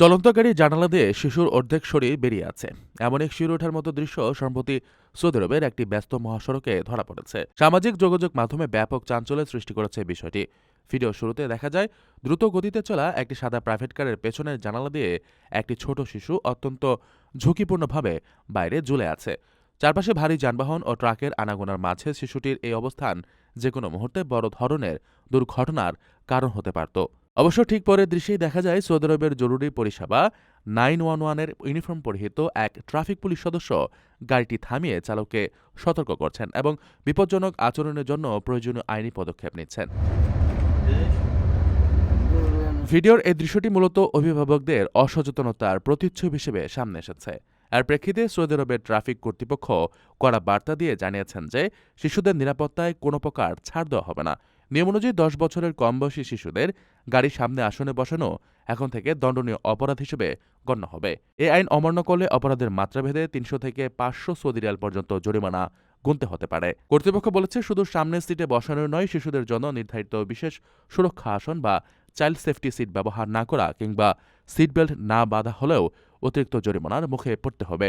চলন্ত গাড়ি জানালা দিয়ে শিশুর অর্ধেক শরীর বেরিয়ে আছে। এমন এক শিউরে ওঠার মতো দৃশ্য সম্প্রতি সৌদি আরবের একটি ব্যস্ত মহাসড়কে ধরা পড়েছে। সামাজিক যোগাযোগ মাধ্যমে ব্যাপক চাঞ্চল্যের সৃষ্টি করেছে বিষয়টি। ভিডিও শুরুতে দেখা যায়, দ্রুত গতিতে চলা একটি সাদা প্রাইভেট কারের পেছনের জানালা দিয়ে একটি ছোট শিশু অত্যন্ত ঝুঁকিপূর্ণভাবে বাইরে ঝুলে আছে। চারপাশে ভারী যানবাহন ও ট্রাকের আনাগোনার মাঝে শিশুটির এই অবস্থান যে কোনো মুহূর্তে বড় ধরনের দুর্ঘটনার কারণ হতে পারত। অবশ্য ঠিক পরের দৃশ্যেই দেখা যায় সৌদি আরবের জরুরি পরিষেবা নাইন ওয়ান ওয়ানের ইউনিফর্ম পরিহিত এক ট্রাফিক পুলিশ সদস্য গাড়িটি থামিয়ে চালককে সতর্ক করছেন এবং বিপজ্জনক আচরণের জন্য প্রয়োজনীয় আইনি পদক্ষেপ নিচ্ছেন। ভিডিওর এই দৃশ্যটি মূলত অভিভাবকদের অসচেতনতার প্রতিচ্ছবি হিসেবে সামনে এসেছে। এর প্রেক্ষিতে সৌদি আরবের ট্রাফিক কর্তৃপক্ষ কড়া বার্তা দিয়ে জানিয়েছেন যে শিশুদের নিরাপত্তায় কোনো প্রকার ছাড় দেওয়া হবে না। নিয়ম অনুযায়ী দশ বছরের কম বয়সী শিশুদের গাড়ির সামনে আসনে বসানো এখন থেকে দণ্ডনীয় অপরাধ হিসেবে গণ্য হবে। এ আইন অমান্য করলে অপরাধের মাত্রাভেদে তিনশো থেকে পাঁচশো সৌদি রিয়াল পর্যন্ত জরিমানা গুনতে হতে পারে। কর্তৃপক্ষ বলেছে, শুধু সামনের সিটে বসানো নয়, শিশুদের জন্য নির্ধারিত বিশেষ সুরক্ষা আসন বা চাইল্ড সেফটি সিট ব্যবহার না করা কিংবা সিট বেল্ট না বাঁধা হলেও অতিরিক্ত জরিমানার মুখে পড়তে হবে।